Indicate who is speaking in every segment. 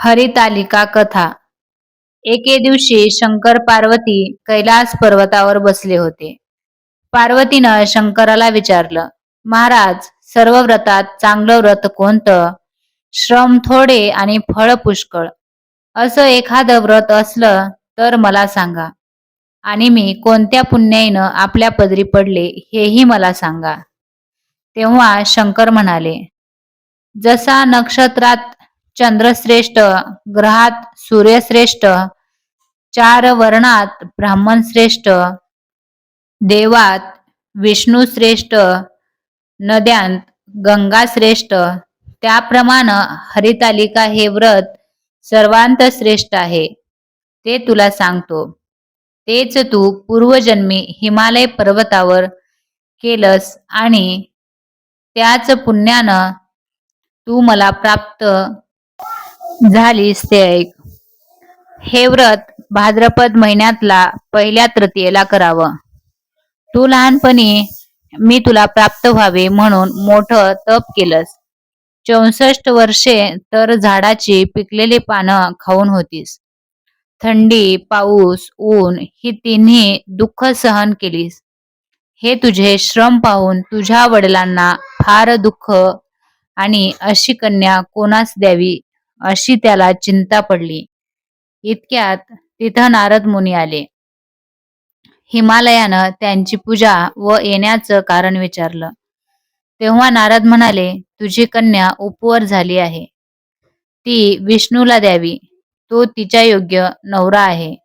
Speaker 1: हरितालिका कथा. एके दिवशी शंकर पार्वती कैलास पर्वतावर बसले होते. पार्वतीनं शंकराला विचारलं महाराज सर्व व्रतात चांगलं व्रत कोणतं? श्रम थोडे आणि फळ पुष्कळ. असं एखादं व्रत असलं तर मला सांगा. आणि मी कोणत्या पुण्याईनं आपल्या पदरी पडले हेही मला सांगा. तेव्हा शंकर म्हणाले जसा नक्षत्रात चंद्रश्रेष्ठ ग्रहात सूर्यश्रेष्ठ चार वर्णात ब्राह्मण श्रेष्ठ देवात विष्णू श्रेष्ठ नद्यांत गंगा श्रेष्ठ त्याप्रमाणे हरितालिका हे व्रत सर्वांत श्रेष्ठ आहे. ते तुला सांगतो. तेच तू पूर्वजन्मी हिमालय पर्वतावर केलंस आणि त्याच पुण्यानं तू मला प्राप्त झालीस ते ऐक. हे व्रत भाद्रपद महिन्यातला पहिल्या तृतीयेला करावं. तू लहानपणी मी तुला प्राप्त व्हावे म्हणून मोठं तप केलंस. चौसष्ट वर्षे तर झाडाची पिकलेली पानं खाऊन होतीस. थंडी पाऊस ऊन ही तिन्ही दुःख सहन केलीस. हे तुझे श्रम पाहून तुझ्या वडिलांना फार दुःख आणि अशी कन्या कोणास द्यावी अशी त्याला चिंता पडली. इतक्यात तिथं नारद मुनी आले. हिमालयानं त्यांची पूजा व येण्याचं कारण विचारलं. तेव्हा नारद म्हणाले तुझी कन्या उपवर झाली आहे. ती विष्णूला द्यावी. तो तिच्या योग्य नवरा आहे.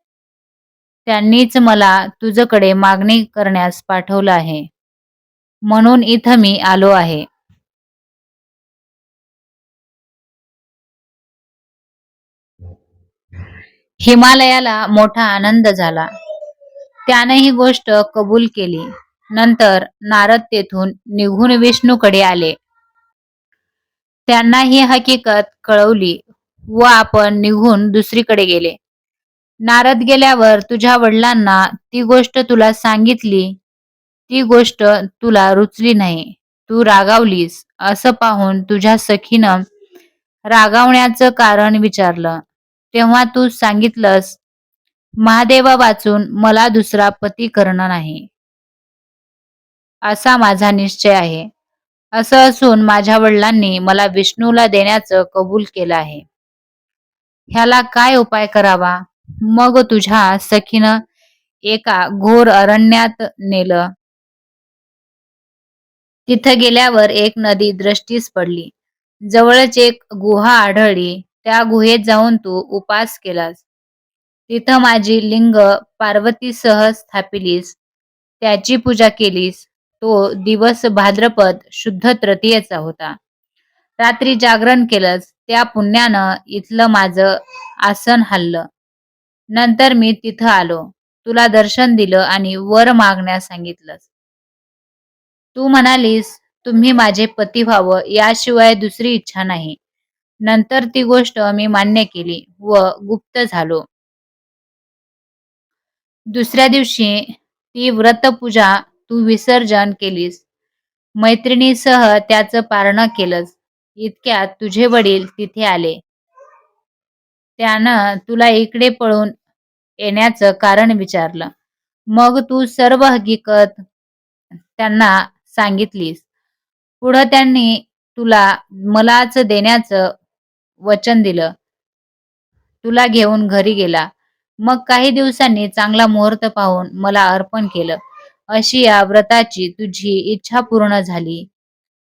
Speaker 1: त्यांनीच मला तुझकडे मागणी करण्यास पाठवलं आहे. म्हणून इथं मी आलो आहे. हिमालयाला मोठा आनंद झाला. त्याने ही गोष्ट कबूल केली. नंतर नारद तेथून निघून विष्णूकडे आले. त्यांना ही हकीकत कळवली व आपण निघून दुसरीकडे गेले. नारद गेल्यावर तुझ्या वडिलांना ती गोष्ट तुला सांगितली. ती गोष्ट तुला रुचली नाही. तू रागावलीस असं पाहून तुझ्या सखीनं रागावण्याचं कारण विचारलं. तेव्हा तू सांगितलंस महादेवा वाचून मला दुसरा पती करणं नाही असा माझा निश्चय आहे. असं असून माझ्या वडिलांनी मला विष्णूला देण्याचं कबूल केलं आहे. ह्याला काय उपाय करावा? मग तुझ्या सखीनं एका घोर अरण्यात नेलं. तिथं गेल्यावर एक नदी दृष्टीस पडली. जवळच एक गुहा आढळली. त्या गुहेत जाऊन तू उपास केलास. तिथं माझी लिंग पार्वतीसह स्थापिलीस. त्याची पूजा केलीस. तो दिवस भाद्रपद शुद्ध तृतीयेचा होता. रात्री जागरण केलंस. त्या पुण्यानं इथलं माझं आसन हल्लं नंतर मी तिथं आलो. तुला दर्शन दिलं आणि वर मागण्यास सांगितलंस. तू म्हणालीस तुम्ही माझे पती व्हावं याशिवाय दुसरी इच्छा नाही. नंतर ती गोष्ट मी मान्य केली व गुप्त झालो. दुसऱ्या दिवशी ती व्रतपूजा तू विसर्जन केलीस. मैत्रिणीसह त्याचं पारणं केलंस. इतक्यात तुझे वडील तिथे आले. त्यानं तुला इकडे पळून येण्याचं कारण विचारलं. मग तू सर्व हकीकत त्यांना सांगितलीस. पुढं त्यांनी तुला मलाच देण्याचं वचन दिलं. तुला घेऊन घरी गेला. मग काही दिवसांनी चांगला मुहूर्त पाहून मला अर्पण केलं. अशी या व्रताची तुझी इच्छा पूर्ण झाली.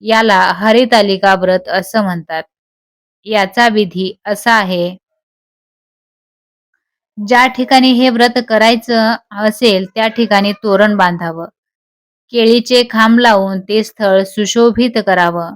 Speaker 1: याला हरितालिका व्रत असं म्हणतात. याचा विधी असा आहे. ज्या ठिकाणी हे व्रत करायचं असेल त्या ठिकाणी तोरण बांधावं. केळीचे खांब लावून ते स्थळ सुशोभित करावं.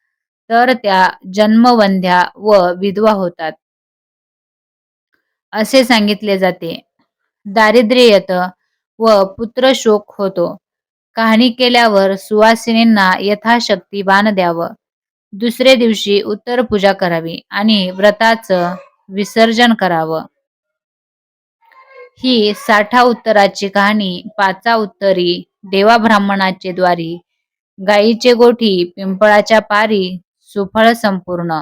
Speaker 1: तर त्या जन्मवंध्या व विधवा होतात. असे सांगितले जाते. दारिद्र्यत व व पुत्रशोक होतो. कहाणी केल्यावर सुवासिनींना यथाशक्ती बाण द्यावं. दुसरे दिवशी उत्तर पूजा करावी आणि व्रताचं विसर्जन करावं. ही साठा उत्तराची कहाणी पाचा उत्तरी देवा ब्राह्मणाचे द्वारी गायीचे गोठी पिंपळाच्या पारी सुफळ संपूर्ण.